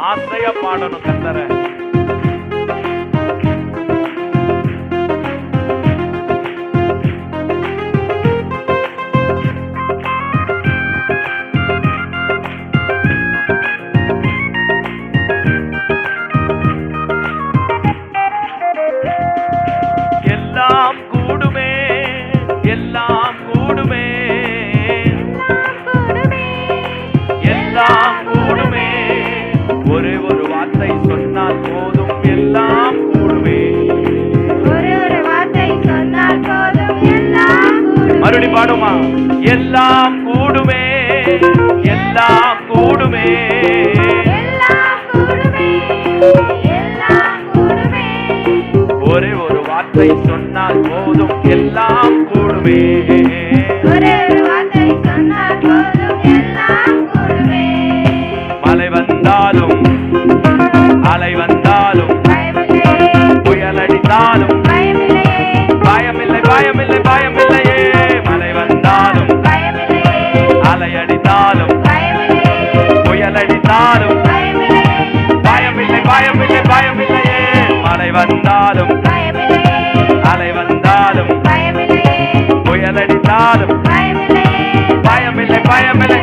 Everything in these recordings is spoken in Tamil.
ಆಶ್ರಯ ಪಾಡನು ಕಂದರೆ மறுபடி பாடுமா எல்லாம் கூடுமே எல்லாம் கூடுமே. ஒரே ஒரு வார்த்தை சொன்னால் போதும் எல்லாம் கூடுமே. மழை வந்தாலும் அலை வந்தாலும் புயல் அடித்தாலும் வந்தாலும் அலை வந்தாலும் பயமில்லையே, புயல் அடித்தாலும் பயமில்லையே, பயமில்லை பயமில்லை.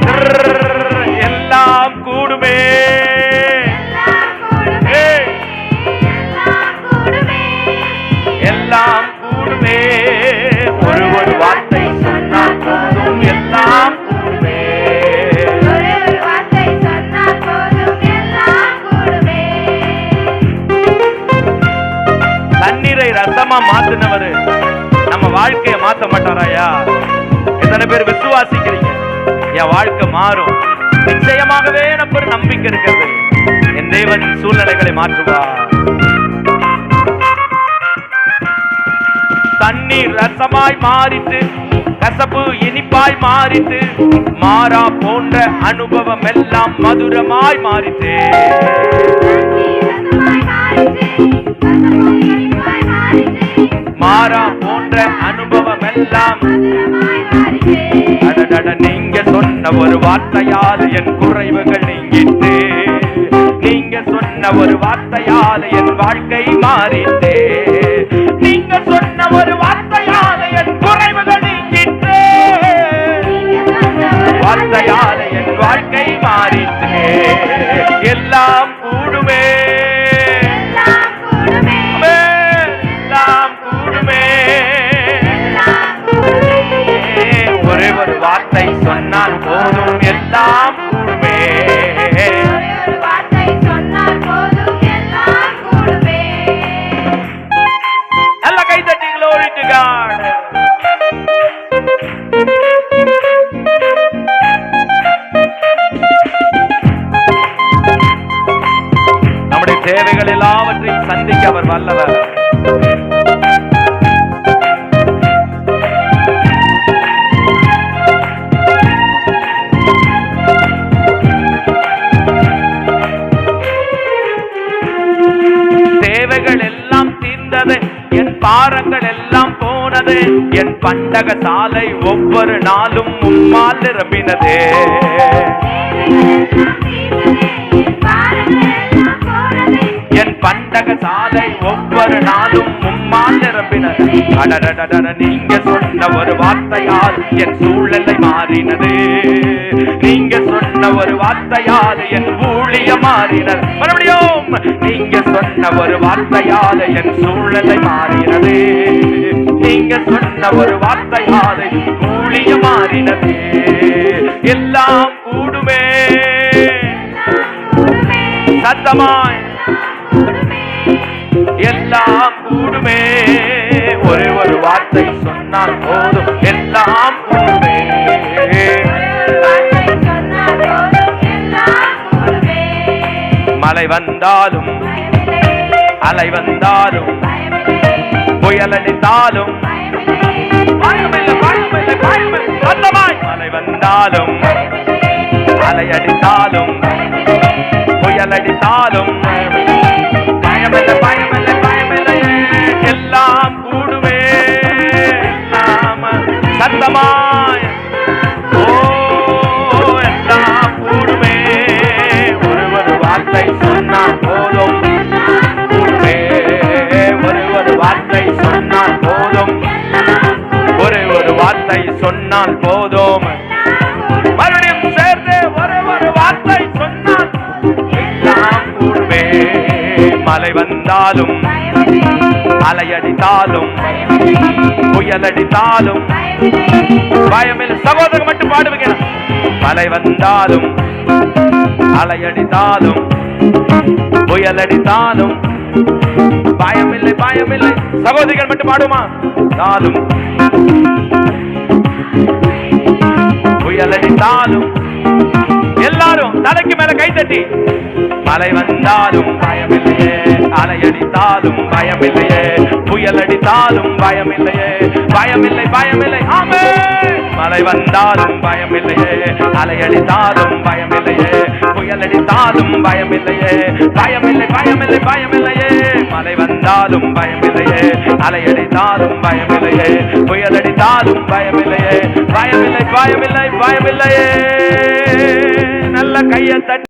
வாழ்க்கையை மாத்த மாட்டாராயா? எத்தனை பேர் விசுவாசிக்கிறீங்க? என் வாழ்க்கை மாறும். நிச்சயமாகவே நம்ம நம்பிக்கை இருக்கிறது. என் தேவன் சூழ்நிலைகளை மாற்றுவார். தண்ணீர் ரசமாய் மாறிட்டு கசப்பு இனிப்பாய் மாறிட்டு மாறா போன்ற அனுபவம் எல்லாம் மதுரமாய் மாறிட்டு. சொன்ன ஒரு வார்த்தையால் என் குறைவுகள் நீங்கிட்டு நீங்க சொன்ன ஒரு வார்த்தையால் என் வாழ்க்கை மாறிட்டு தேவைகள் எல்லாவற்றையும் சந்திக்க அவர் வல்லவர். தேவைகள் எல்லாம் தீர்ந்தது என் பாரங்கள் எல்லாம் போனது என் பண்டக சாலை ஒவ்வொரு நாளும் உம்மால் நிரம்பினதே. பண்டக சாலை ஒவ்வொரு நாளும் உம்மால் நிரம்பினது. அடடடடட நீங்க சொன்ன ஒரு வார்த்தையால் என் சூழலை மாறினது. நீங்க சொன்ன ஒரு வார்த்தையால் என் ஊழிய மாறினது. மறுபடியும் நீங்க சொன்ன ஒரு வார்த்தையால் என் சூழலை மாறினது. நீங்க சொன்ன ஒரு வார்த்தையால் ஊழிய மாறினது. எல்லாம் கூடுமே. சத்தமாய். எல்லாம் கூடுமே. ஒரே ஒரு வார்த்தை சொன்னால் போதும். எல்லாம் கூடுமே. மழை வந்தாலும் அலை வந்தாலும் புயல் அடித்தாலும் மழை வந்தாலும் அலை அடித்தாலும் அலையடித்தாலும் புயலடித்தாலும் பயமில் சகோதரர் மட்டும் பாடுவீங்க. மலை வந்தாலும் அலையடித்தாலும் புயலடித்தாலும் பயமில்லை பயமில்லை. சகோதரிகள் மட்டும் பாடுமா? தாலும் புயலடித்தாலும் எல்லாரும் தலைக்கு மேல கை அலை வந்தாலும் பயமில்லையே. அலையடித்தாலும் பயமில்லையே. புயல் அடித்தாலும் பயமில்லையே. பயமில்லை பயமில்லை. ஆமே மழை வந்தாலும் பயமில்லையே. அலையடித்தாலும் பயமில்லையே. புயல் அடித்தாலும் பயமில்லையே. பயமில்லை பயமில்லை பயமில்லையே. மழை வந்தாலும் பயமில்லையே. அலையடித்தாலும் பயமில்லையே. புயல் அடித்தாலும் பயமில்லையே. பயமில்லை பயமில்லை பயமில்லையே. நல்ல கையை தட்டி